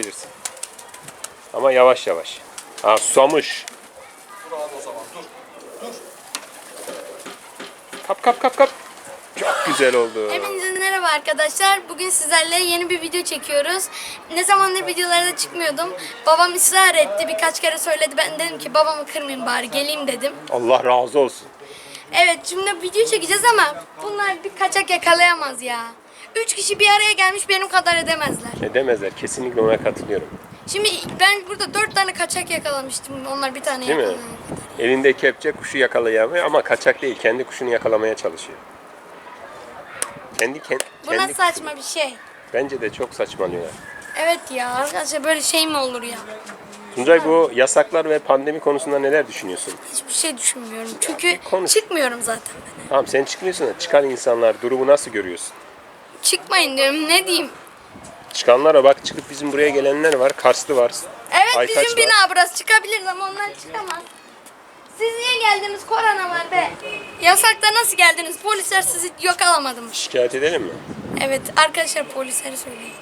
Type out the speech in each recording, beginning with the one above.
Bilirsin. Ama yavaş yavaş. Ha susamış. Dur abi o zaman dur. Dur. Kap kap kap kap. Çok güzel oldu. Hepinize merhaba arkadaşlar. Bugün sizlerle yeni bir video çekiyoruz. Ne zamandır videolarda çıkmıyordum. Babam ısrar etti. Birkaç kere söyledi. Ben dedim ki babamı kırmayayım bari geleyim dedim. Allah razı olsun. Evet şimdi video çekeceğiz ama bunlar bir kaçak yakalayamaz ya. Üç kişi bir araya gelmiş benim kadar edemezler. Ne demezler. Kesinlikle ona katılıyorum. Şimdi ben burada dört tane kaçak yakalamıştım. Onlar bir tane Değil mi? Elinde kepçe kuşu yakalayamıyor ama kaçak değil. Kendi kuşunu yakalamaya çalışıyor. Kendi kendi, Bu nasıl kendi saçma bir şey? bence de çok saçmalıyorlar. Evet ya arkadaşlar böyle şey mi olur ya? Tuncay bu yasaklar ve pandemi konusunda neler düşünüyorsun? Hiçbir şey düşünmüyorum. Çünkü Konuş. çıkmıyorum zaten ben. Tamam sen çıkmıyorsun da çıkan insanlar durumu nasıl görüyorsun? Çıkmayın diyorum ne diyeyim. Çıkanlara bak çıkıp bizim buraya gelenler var. Karslı var. Evet Aytaç bizim var. bina burası çıkabiliriz ama onlar çıkamaz. Siz niye geldiniz? Korona var be. Yasakta nasıl geldiniz? Polisler sizi yok alamadı mı? Şikayet edelim mi? Evet arkadaşlar polislere söyleyin.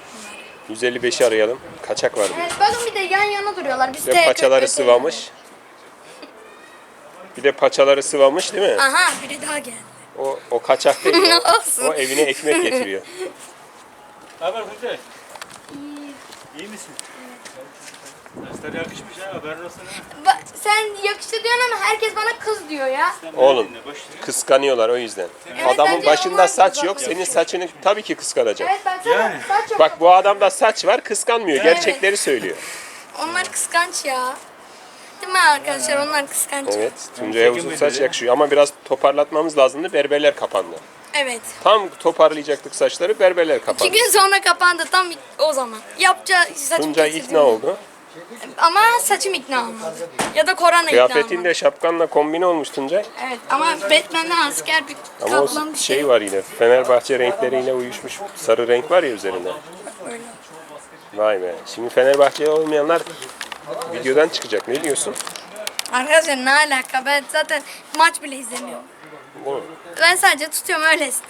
155'i arayalım. Kaçak var. Evet bakın bir de yan yana duruyorlar. Biz Bir de paçaları sıvamış. Bir de paçaları sıvamış değil mi? Aha biri daha geldi. O, o kaçak değil. O, Olsun. o evine ekmek getiriyor. Ne haber Hüseyin? İyi misin? Dersler yakışmış ha haberin olsun ha. Ba- sen yakıştı diyorsun ama herkes bana kız diyor ya. Sen Oğlum kıskanıyorlar o yüzden. Evet, Adamın başında saç yok. Senin saçını tabii ki kıskanacak. Evet baksana Yani. saç yok. Bak bu adamda saç var kıskanmıyor. Gerçekleri söylüyor. Onlar kıskanç ya. Değil mi arkadaşlar? Onlar kıskanç. Evet. Tuncay'a uzun saç yakışıyor. Ama biraz toparlatmamız lazımdı. Berberler kapandı. Evet. Tam toparlayacaktık saçları. Berberler İki kapandı. gün sonra kapandı tam o zaman. Yapacağı saçım Tuncay kesildi. ikna oldu. Ama saçım ikna olmadı. Ya da korona ikna Kıyafetin olmadı. de şapkanla kombine olmuş Tuncay. Evet ama Batman'den asker bir Ama kaplan o bir şey şey. var yine. Fenerbahçe renkleriyle uyuşmuş sarı renk var ya üzerinde. Öyle. Vay be. Şimdi Fenerbahçe olmayanlar videodan çıkacak. Ne diyorsun? Arkadaşlar ne alaka ben zaten maç bile izlemiyorum. Bu. Ben sadece tutuyorum. Öylesine.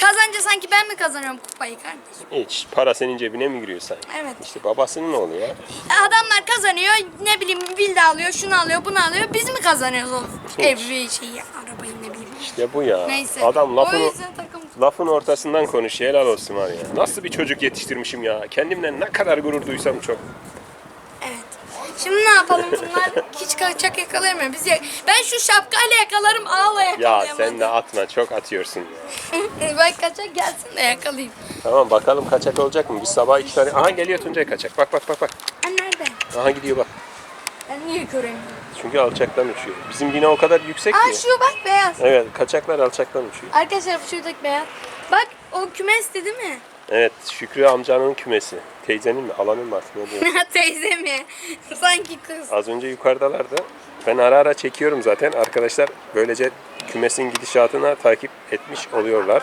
Kazanca sanki ben mi kazanıyorum kupayı kardeşim? Hiç. Para senin cebine mi giriyor sanki? Evet. İşte babasının oğlu ya. Adamlar kazanıyor ne bileyim vilda alıyor şunu alıyor bunu alıyor biz mi kazanıyoruz o evi şeyi arabayı ne bileyim. İşte bu ya. Neyse. Adam O lafın, yüzden takım lafın ortasından konuşuyor. Helal olsun var ya. Nasıl bir çocuk yetiştirmişim ya. Kendimden ne kadar gurur duysam çok. Şimdi ne yapalım bunlar hiç kaçak yakalayamıyor. Biz ya- ben şu şapkayla yakalarım ağla Ya sen de atma. Çok atıyorsun ya. ben kaçak gelsin de yakalayayım. Tamam bakalım kaçak olacak mı? Biz sabah iki tane... Aha geliyor Tuncay kaçak. Bak bak bak bak. Ben nerede? Aha gidiyor bak. Ben niye göremiyorum? Çünkü alçaktan uçuyor. Bizim bina o kadar yüksek Aa ki. şu bak beyaz. Evet kaçaklar alçaktan uçuyor. Arkadaşlar bu şuradaki beyaz. Bak o kümesti değil mi? Evet Şükrü amcanın kümesi. Teyzenin mi? Alanın mı artık ne diyor? Teyze mi? Sanki kız. Az önce yukarıdalardı. Ben ara ara çekiyorum zaten. Arkadaşlar böylece kümesin gidişatına takip etmiş oluyorlar.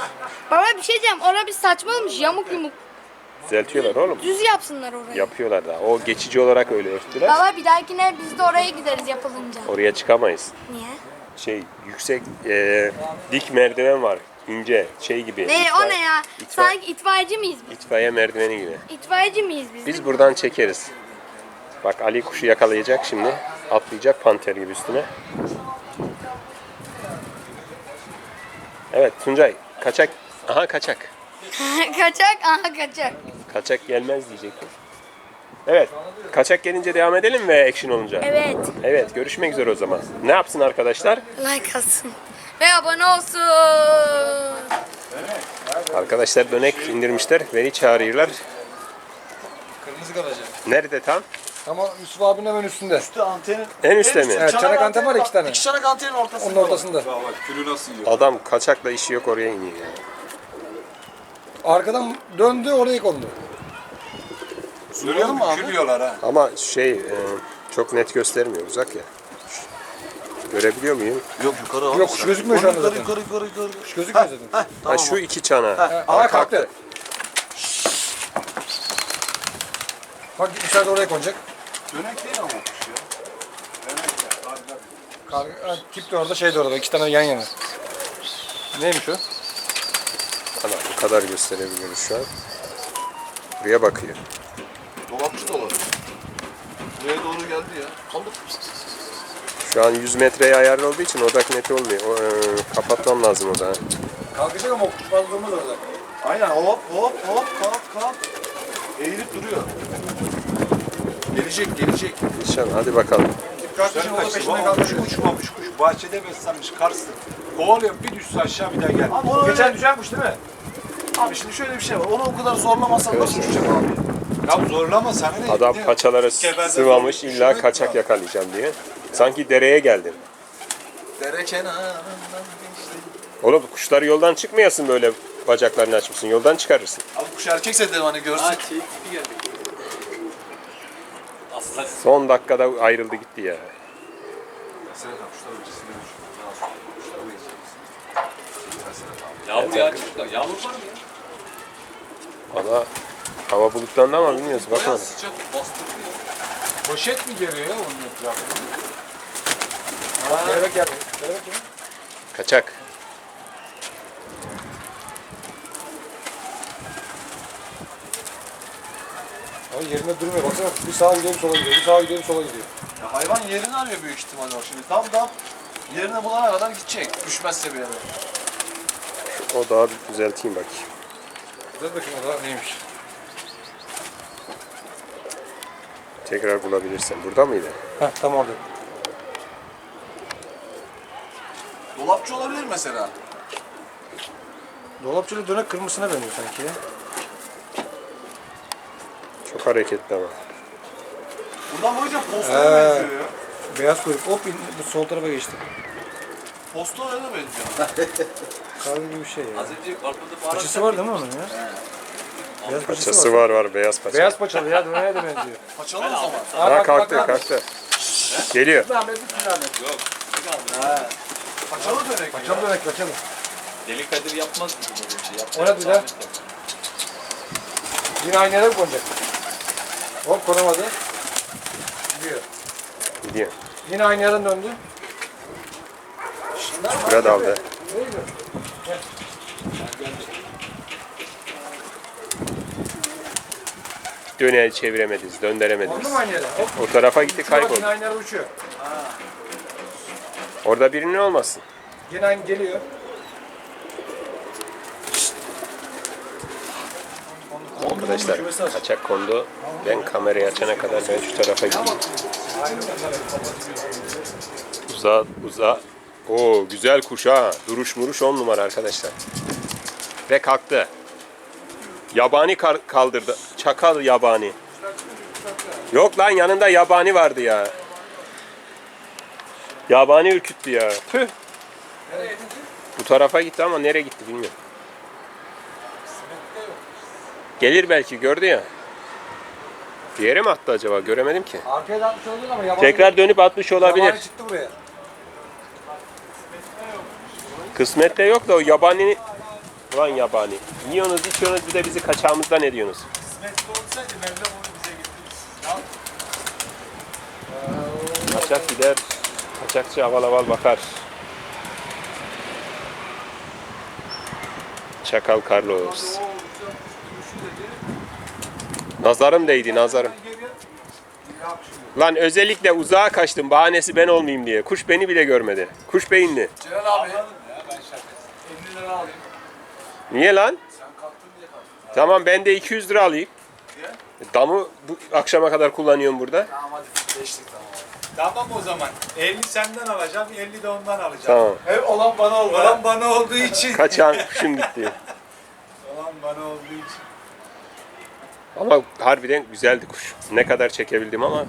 Baba bir şey diyeceğim. Orada bir saçmalamış yamuk yumuk. Düzeltiyorlar oğlum. Düz yapsınlar orayı. Yapıyorlar da. O geçici olarak öyle örttüler. Baba bir dahakine biz de oraya gideriz yapılınca. Oraya çıkamayız. Niye? Şey yüksek e, dik merdiven var. İnce şey gibi. Ne o İtfaiye- ne ya? itfa- Sanki itfaiyeci miyiz biz? itfaiye merdiveni gibi. İtfaiyeci miyiz biz? Biz buradan çekeriz. Bak Ali kuşu yakalayacak şimdi. Atlayacak panter gibi üstüne. Evet Tuncay kaçak. Aha kaçak. kaçak, aha kaçak. Kaçak gelmez diyecektim. Evet. Kaçak gelince devam edelim mi action olunca? Evet. Evet görüşmek üzere o zaman. Ne yapsın arkadaşlar? Like atsın. Ve abone olsun. Arkadaşlar dönek indirmişler. Beni çağırıyorlar. Kırmızı garajı. Nerede tam? Ama Yusuf abinin hemen üstünde. Üstü antenin. En üstte mi? Evet, çanak anten var ya, iki tane. İki çanak antenin ortasında. Onun ortasında. Bak bak külü nasıl yiyor. Adam kaçakla işi yok oraya iniyor. yani. Arkadan döndü oraya kondu. Görüyor musun abi? Külüyorlar ha. Ama şey e, çok net göstermiyor uzak ya. Görebiliyor muyum? Yok yukarı abi. Yok, şu gözükmüyor şu anda Yukarı zaten. yukarı yukarı yukarı. Hiç gözükmüyor zaten. Heh, Ha, tamam. şu iki çana. Ha, Aha kalktı. Bak dışarıda oraya konacak. Dönek değil ama kuş ya. Kar- ha, Tip de orada şey de orada. iki tane yan yana. Neymiş o? Ana bu kadar gösterebiliyoruz şu an. Buraya bakıyor. Dolapçı da olabilir. Buraya doğru geldi ya. Kaldık. Şu an 100 metreye ayarlı olduğu için odak net olmuyor. O, e, kapatmam lazım o da. Kalkacak ama fazla durmaz orada. Aynen hop hop hop kalk kalk. Eğilip duruyor. Gelecek gelecek. İnşallah hadi bakalım. Dikkatli Sen o da peşinden kuş uçmamış kuş. Bahçede beslenmiş karsın. Kovalıyor bir düşse aşağı bir daha gel. Ama onu Geçen öyle... düşen kuş değil mi? Abi şimdi şöyle bir şey var. Onu o kadar zorlamasan nasıl uçacak abi? Ya zorlama sana ne? Adam Ne? paçalara Geberde sıvamış illa kaçak yakalayacağım diye. Sanki dereye geldin. Dere kenarından geçti. Oğlum kuşlar yoldan çıkmayasın böyle bacaklarını açmışsın. Yoldan çıkarırsın. Abi kuş erkekse dedim hani görsün. Son dakikada ayrıldı gitti ya. Sen kuşlar öncesinde Yağmur yağacak da. Yağmur var mı ya? Valla hava bulutlandı ama bilmiyoruz bakalım. sıcak bastırdı ya. Poşet mi geliyor ya onun etrafında? Kaçak. Ama yerinde durmuyor. Baksana bir sağa gidiyor bir sola gidiyor. Bir sağa gidiyor bir sola gidiyor. Ya hayvan yerini arıyor büyük ihtimalle o şimdi. Tam tam yerini bulana kadar gidecek. Düşmezse bir yere. O daha bir düzelteyim bakayım. Dur bakayım o da neymiş. Tekrar bulabilirsen. Burada mıydı? Heh tam orada. Dolapçı olabilir mesela. Dolapçılı dönek kırmızısına benziyor sanki ya. Çok hareketli ama. Buradan bakınca Ee. postaya benziyor ya. Beyaz kuyruk hop in, bu sol tarafa geçti. Postaya da benziyor. Kahve gibi bir şey ya. Az önce balkonda bağıran Paçası var değil mi onun ya? Beyaz paçası, Paçası var. var var beyaz paça. Beyaz paçalı ya döneğe de benziyor. Paçalı o zaman. Ha kalktı kalktı. Geliyor. Zahmet bir zahmet. Paçalı dönek. Paçalı dönek paçalı. Deli Kadir yapmaz mı böyle bir şey? Yapmaz. O ne bile? Yine aynı yere mi konacak? Hop konamadı. Gidiyor. Gidiyor. Yine aynı yerden döndü. Burada daldı. Nereye gidiyor? Döneği çeviremediniz, döndüremediniz. Mu aynı yere? Hop. O tarafa gitti kayboldu. Yine aynı yere uçuyor. Orada birinin olmasın. Aynı geliyor. Arkadaşlar kaçak kondu. Ben kamerayı açana kadar ben şu tarafa gideyim. Uza uza. Oo güzel kuş ha. Duruş muruş on numara arkadaşlar. Ve kalktı. Yabani kaldırdı. Çakal yabani. Yok lan yanında yabani vardı ya. Yabani ürküttü ya. Tüh. Bu tarafa gitti ama nereye gitti bilmiyorum. Gelir belki gördü ya. Bir yere mi attı acaba? Göremedim ki. Arkaya da atmış olabilir ama yabancı. Tekrar dönüp atmış olabilir. Yabancı çıktı buraya. Kısmette yok da o yabani... Ulan yabani. Yiyorsunuz, içiyorsunuz bir de bizi kaçağımızdan ediyorsunuz. Kısmetli olsaydı Mevlam onu bize getiririz. Kaçak gider, kaçakçı aval aval bakar. Çakal Carlos. Nazarım değdi, nazarım. Lan özellikle uzağa kaçtım bahanesi ben olmayayım diye. Kuş beni bile görmedi. Kuş beyinli. Celal abi. Niye lan? Tamam ben de 200 lira alayım. Damı bu akşama kadar kullanıyorum burada. Tamam hadi geçtik tamam. Tamam o zaman. 50 senden alacağım, 50 de ondan alacağım. Tamam. Hep olan bana oldu. Olan bana olduğu için. Kaçağın kuşum gitti. Olan bana olduğu için. Ama harbiden güzeldi kuş. Ne kadar çekebildim ama.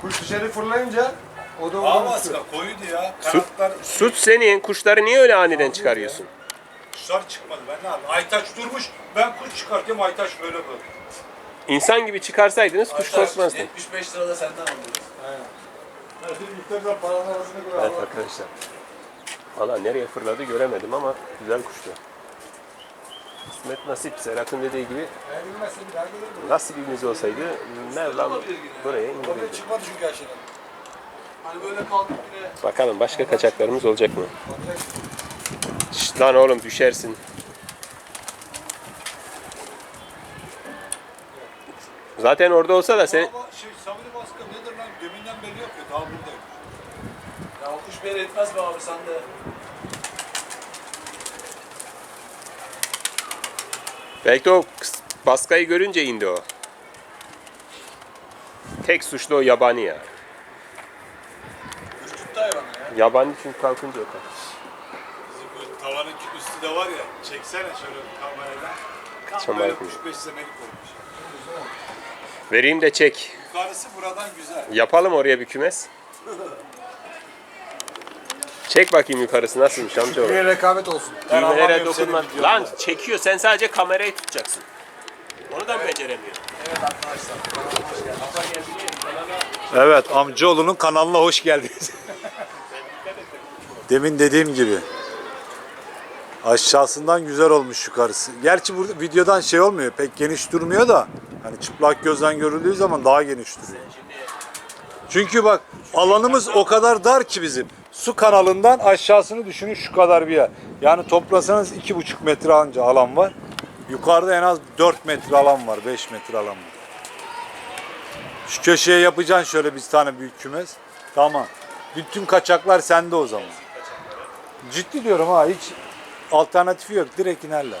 Kuş dışarı fırlayınca o da Ama oradan aska koyuydu ya. Süt, Kanatlar, süt senin. Kuşları niye öyle aniden çıkarıyorsun? kuşlar çıkmadı. Ben ne yapayım? Aytaç durmuş. Ben kuş çıkartıyorum. Aytaç böyle böyle. İnsan gibi çıkarsaydınız kuş korkmazdı. 75 lira da senden alıyoruz. Koyar. Evet arkadaşlar. Valla nereye fırladı göremedim ama güzel kuştu. Kısmet nasip. Serhat'ın dediği gibi nasibimiz olsaydı Mevlam buraya indirirdi. çıkmadı çünkü şeyden. Hani böyle kaldık yine. Bakalım başka kaçaklarımız olacak mı? Şşt lan oğlum düşersin. Zaten orada olsa da sen Ama şey Sabri Baskı nedir lan? Deminden beri yapıyor. Daha buradayım. Beni etmez be abi sen de. belki o baskayı görünce indi o. Tek suçlu o yabani ya. Hayvanı ya. Yabani çünkü kalkınca öter. Bizim bu tavanın üstü de var ya. Çeksene şöyle kamerayla. Tam Çam böyle kuş beslemelik olmuş. Vereyim de çek. Yukarısı buradan güzel. Yapalım oraya bir kümes. Çek bakayım yukarısı nasılmış amcaoğlu. Bir rekabet olsun. Ben Düğmelere anlamıyorum dokunma. videonu Lan da. çekiyor sen sadece kamerayı tutacaksın. Onu da mı beceremiyor? Evet amcaoğlunun kanalına hoş geldiniz. Demin dediğim gibi. Aşağısından güzel olmuş yukarısı. Gerçi burada videodan şey olmuyor. Pek geniş durmuyor da. Hani çıplak gözden görüldüğü zaman daha geniş duruyor. Çünkü bak alanımız o kadar dar ki bizim. Su kanalından aşağısını düşünün şu kadar bir yer. Yani toplasanız iki buçuk metre anca alan var. Yukarıda en az 4 metre alan var, 5 metre alan var. Şu köşeye yapacaksın şöyle bir tane büyük kümes. Tamam. Bütün kaçaklar sende o zaman. Ciddi diyorum ha hiç alternatifi yok. Direkt inerler.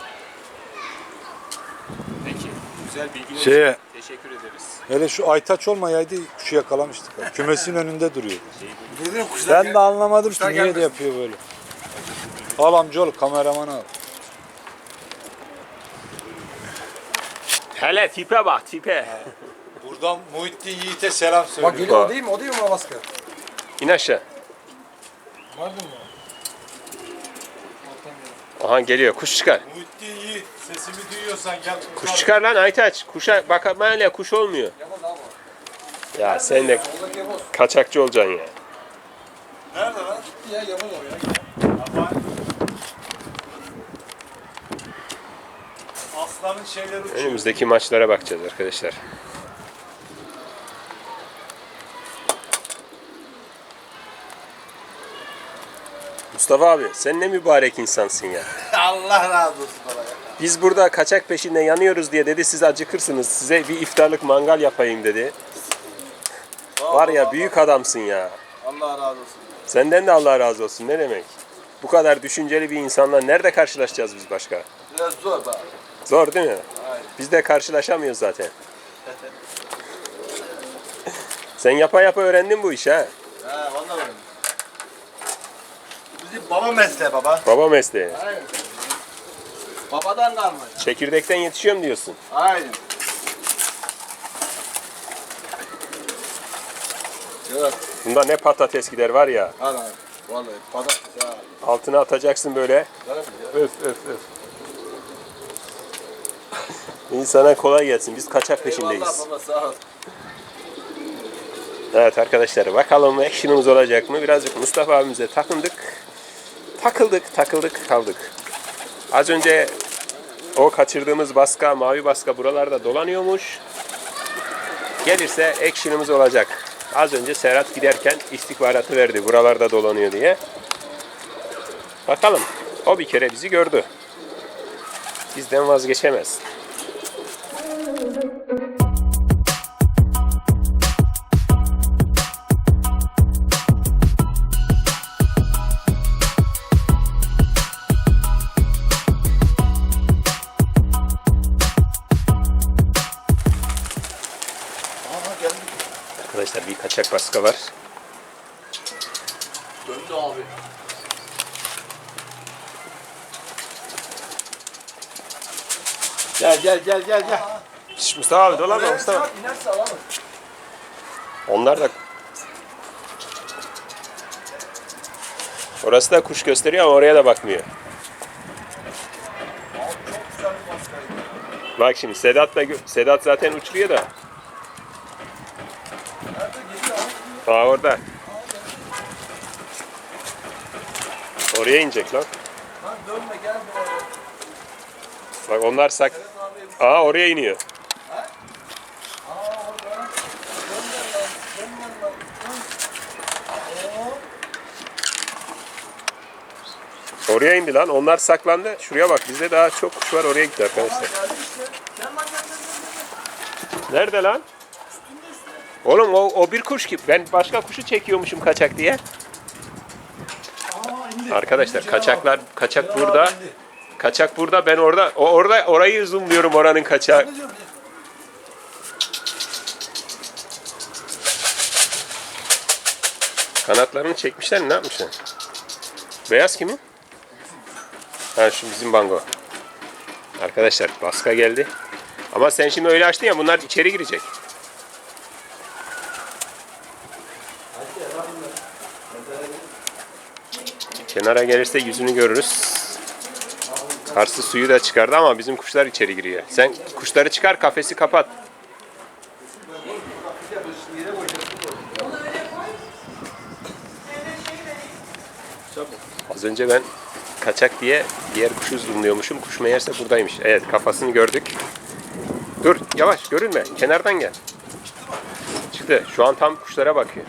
Peki. Güzel bilgiler Şeye- teşekkür ederiz. Hele şu aytaç olmayaydı kuşu yakalamıştık. ha. Kümesin önünde duruyor. Kuşlar Ben de anlamadım ki kuşlar niye de gelmesin. yapıyor böyle. Al amcaoğlu kameramanı al. Hele tipe bak tipe. Buradan Muhittin Yiğit'e selam Bak söyle. geliyor o değil mi? O değil mi o baskı? İn aşağı. Vardı mı? Aha geliyor. Kuş çıkar. Muhittin Yiğit sesimi duyuyorsan gel. Kuş çıkar lan Aytaç. Kuşa bak hala kuş olmuyor. Ya sen de kaçakçı olacaksın ya. Nerede lan? Gitti ya yapamaz o ya. Aslanın şeyleri uçuyor. Önümüzdeki maçlara bakacağız arkadaşlar. Mustafa abi sen ne mübarek insansın ya. Allah razı olsun bana ya. Biz burada kaçak peşinde yanıyoruz diye dedi siz acıkırsınız. Size bir iftarlık mangal yapayım dedi. Var ya büyük adamsın ya. Allah razı olsun. Senden de Allah razı olsun ne demek. Bu kadar düşünceli bir insanla nerede karşılaşacağız biz başka? Biraz zor be. Zor değil mi? Aynen. Biz de karşılaşamıyoruz zaten. Sen yapa yapa öğrendin bu işi ha. He vallahi baba mesleği baba. Baba mesleği. Aynen. Babadan kalma. Çekirdekten yetişiyorum diyorsun. Aynen. Yok. Bunda ne patates gider var ya. Ana. Vallahi patates ha. Altına atacaksın böyle. Öf öf öf. İnsana kolay gelsin. Biz kaçak peşindeyiz. Eyvallah baba sağ ol. Evet arkadaşlar bakalım action'ımız olacak mı? Birazcık Mustafa abimize takındık. Takıldık, takıldık, kaldık. Az önce o kaçırdığımız baska, mavi baska buralarda dolanıyormuş. Gelirse action'ımız olacak. Az önce Serhat giderken istihbaratı verdi buralarda dolanıyor diye. Bakalım. O bir kere bizi gördü. Bizden vazgeçemez. Arkadaşlar bir kaçak baska var. Döndü abi. Gel gel gel gel gel. Şş, Mustafa abi dolanma Mustafa. İnerse alalım. Onlar da Orası da kuş gösteriyor ama oraya da bakmıyor. Bak şimdi Sedat da gö- Sedat zaten uçuruyor da. Aa orada. Oraya inecek lan. Lan dönme gel buraya. Bak onlar sak. Aa oraya iniyor. Oraya indi lan. Onlar saklandı. Şuraya bak. Bizde daha çok kuş var. Oraya gitti arkadaşlar. Geldi işte. Oğlum o, o bir kuş gibi. Ben başka kuşu çekiyormuşum kaçak diye. Arkadaşlar kaçaklar kaçak burada. Kaçak burada ben orada o orada orayı zoomluyorum oranın kaçağı. Kanatlarını çekmişler mi? Ne yapmışlar? Beyaz kimin? Ha şu bizim bango. Arkadaşlar baska geldi. Ama sen şimdi öyle açtın ya bunlar içeri girecek. Kenara gelirse yüzünü görürüz. Karşı suyu da çıkardı ama bizim kuşlar içeri giriyor. Sen kuşları çıkar kafesi kapat. Az önce ben kaçak diye diğer kuşu zoomluyormuşum. Kuş meğerse buradaymış. Evet kafasını gördük. Dur yavaş görünme. Kenardan gel. Çıktı. Şu an tam kuşlara bakıyor.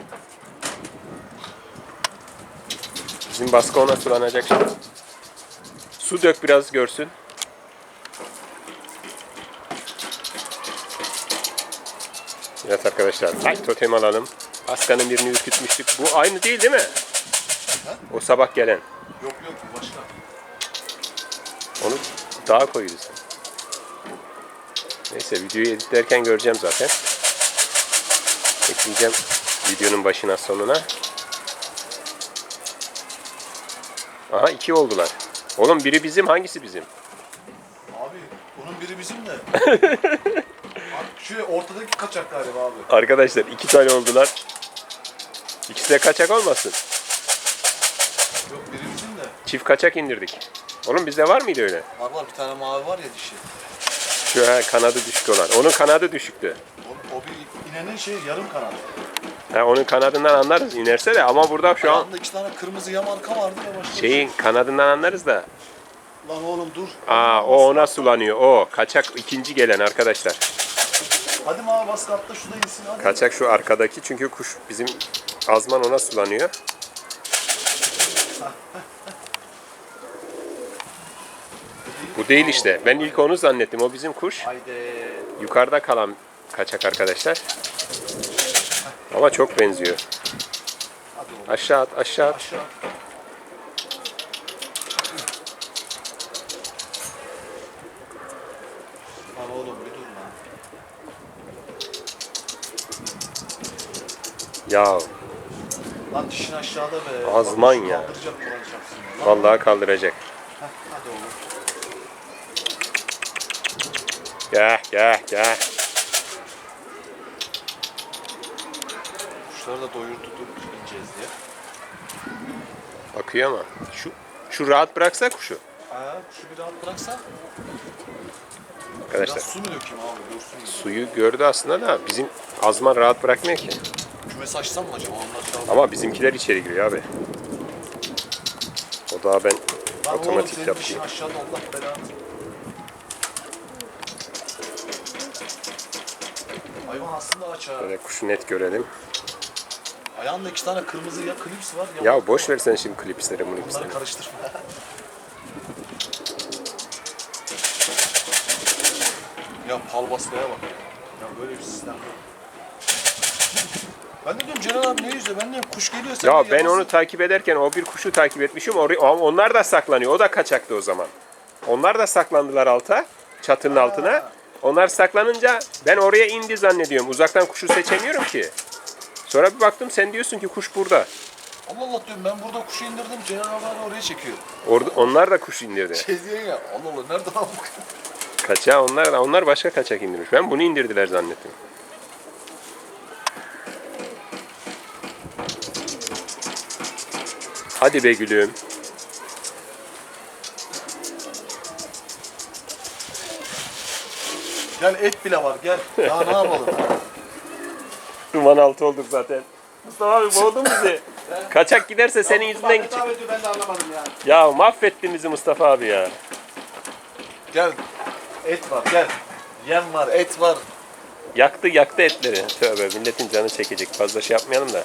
Bizim baskı ona sulanacak şimdi. Su dök biraz görsün. Evet arkadaşlar. Ay totem alalım. Askanın birini ürkütmüştük. Bu aynı değil değil mi? O sabah gelen. Yok yok başka. Onu daha koyuyoruz. Neyse videoyu editlerken göreceğim zaten. Ekleyeceğim videonun başına sonuna. Aha iki oldular. Oğlum biri bizim hangisi bizim? Abi bunun biri bizim de. abi şu ortadaki kaçak galiba abi. Arkadaşlar iki tane oldular. İkisi de kaçak olmasın. Yok biri bizim de. Çift kaçak indirdik. Oğlum bizde var mıydı öyle? Var var bir tane mavi var ya dişi. Şu ha, kanadı düşük olan. Onun kanadı düşüktü. O, o bir inenin şey yarım kanadı. Ha, onun kanadından anlarız inerse de ama burada şu an Ayağında iki tane kırmızı yamarka vardı ya başka. şeyin kanadından anlarız da. Lan oğlum dur. Aa o ona sulanıyor. O kaçak ikinci gelen arkadaşlar. Hadi mavi baskı atla şu da insin hadi. Kaçak şu arkadaki çünkü kuş bizim azman ona sulanıyor. Bu değil işte. Ben ilk onu zannettim. O bizim kuş. Haydi. Yukarıda kalan kaçak arkadaşlar. Ama çok benziyor. Aşağı at, aşağı at. Lan oğlum bir dur lan. Ya Lan dişin aşağıda be. Azman Bak, ya. Kaldıracak vuracaksın. Lan, vallahi kaldıracak. heh, hadi oğlum. Gel gel gel. İneceğiz diye. Bakıyor ama. Şu şu rahat bıraksa kuşu. Aa, kuşu bir rahat bıraksa. Arkadaşlar Biraz su mu dökeyim abi gibi. suyu gördü aslında da bizim azman rahat bırakmıyor ki. Kümesi açsam mı acaba onlar. Ama bizimkiler içeri giriyor abi. O daha ben oğlum otomatik yapayım. aşağıda Allah belanı. Hayvan aslında aç ha. Böyle kuşu net görelim. Ayağında iki tane kırmızı ya klips var ya. Ya boş ver sen şimdi klipsleri klipsleri. Bunları karıştırma. ya pal baskıya bak. Ya böyle bir sistem yok. Ben de diyorum Celal abi ne yüzüyor? Ben diyorum kuş geliyor sen Ya de ben onu takip ederken o bir kuşu takip etmişim. Or- Onlar da saklanıyor. O da kaçaktı o zaman. Onlar da saklandılar alta. Çatının altına. Onlar saklanınca ben oraya indi zannediyorum. Uzaktan kuşu seçemiyorum ki. Sonra bir baktım sen diyorsun ki kuş burada. Allah Allah diyorum ben burada kuşu indirdim Celal abi oraya çekiyor. Orada onlar da kuş indirdi. Şey diyor ya Allah Allah nereden aldık? Kaçağı onlar da onlar başka kaçak indirmiş. Ben bunu indirdiler zannettim. Hadi be gülüm. Gel et bile var gel. Ya ne yapalım? Duman altı olduk zaten. Mustafa abi boğdun bizi. Kaçak giderse senin yüzünden gidecek. ben de anlamadım ya. Ya mahvettin bizi Mustafa abi ya. Gel. Et var gel. Yem var et var. Yaktı yaktı etleri. Tövbe milletin canı çekecek. Fazla şey yapmayalım da.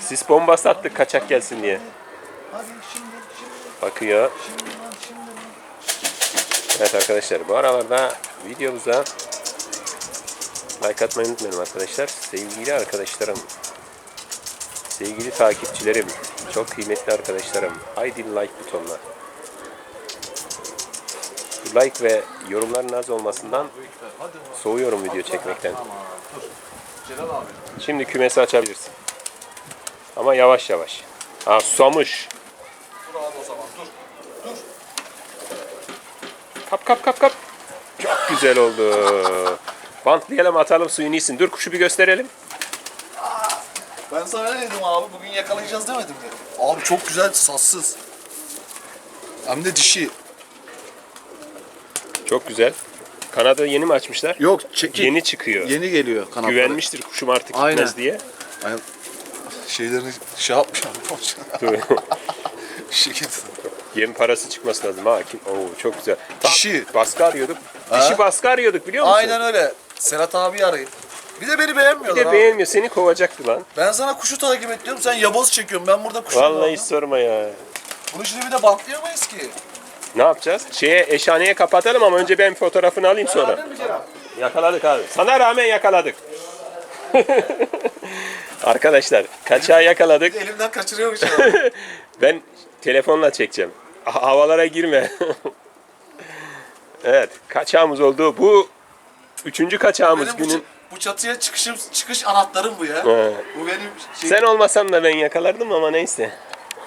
Sis bombası attık kaçak gelsin diye. Hadi şimdi şimdi. Bakıyor. Evet arkadaşlar bu aralarda videomuza like atmayı unutmayın arkadaşlar. Sevgili arkadaşlarım, sevgili takipçilerim, çok kıymetli arkadaşlarım. Haydi like butonuna. Like ve yorumların az olmasından soğuyorum video çekmekten. Şimdi kümesi açabilirsin. Ama yavaş yavaş. Ha susamış. Dur abi o zaman dur. Kap kap kap kap. Çok güzel oldu. Bantlayalım atalım suyunu iyisin. Dur kuşu bir gösterelim. Ben sana ne dedim abi bugün yakalayacağız demedim mi? Abi çok güzel sassız. Hem de dişi. Çok güzel. Kanadı yeni mi açmışlar? Yok çekil. Yeni çıkıyor. Yeni geliyor kanatları. Güvenmiştir kuşum artık Aynen. gitmez diye. Aynen. Şeylerini şey yapmış. Şirket. Yem parası çıkması lazım ha. Kim? Oo, çok güzel. Dişi. Baskı arıyorduk. Ha? Dişi baskı arıyorduk biliyor musun? Aynen öyle. Serhat abi arayın. Bir de beni Bir beğenmiyorlar de abi. beğenmiyor. Seni kovacaktı lan. Ben sana kuşu takip ediyorum. Sen yaboz çekiyorsun. Ben burada kuşum Vallahi hiç sorma ya. Bunu şimdi bir de bantlayamayız ki. Ne yapacağız? Şeye eşhaneye kapatalım ama önce ben fotoğrafını alayım sonra. Mi? Yakaladık abi. Sana rağmen yakaladık. Arkadaşlar kaçağı yakaladık. Elimden kaçırıyormuş abi. Ben telefonla çekeceğim. Ha- Havalara girme. evet kaçağımız oldu. Bu üçüncü kaçağımız benim bu, günün. çı- bu çatıya çıkışım, çıkış anahtarım bu ya. He. Bu benim şey. Sen olmasan da ben yakalardım ama neyse.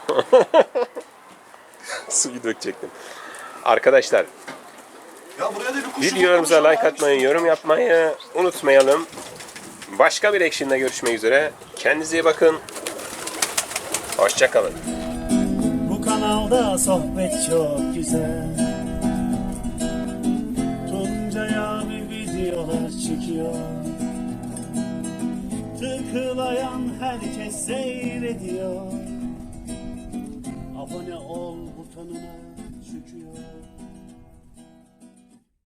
Suyu dökecektim. Arkadaşlar Ya buraya da bir videolarımıza like abi. atmayı, yorum yapmayı unutmayalım. Başka bir action'da görüşmek üzere. Kendinize iyi bakın. Hoşçakalın. Bu kanalda sohbet çok güzel. Tuncay abi videolar çekiyor Tıklayan herkes seyrediyor. Abone ol butonuna çıkıyor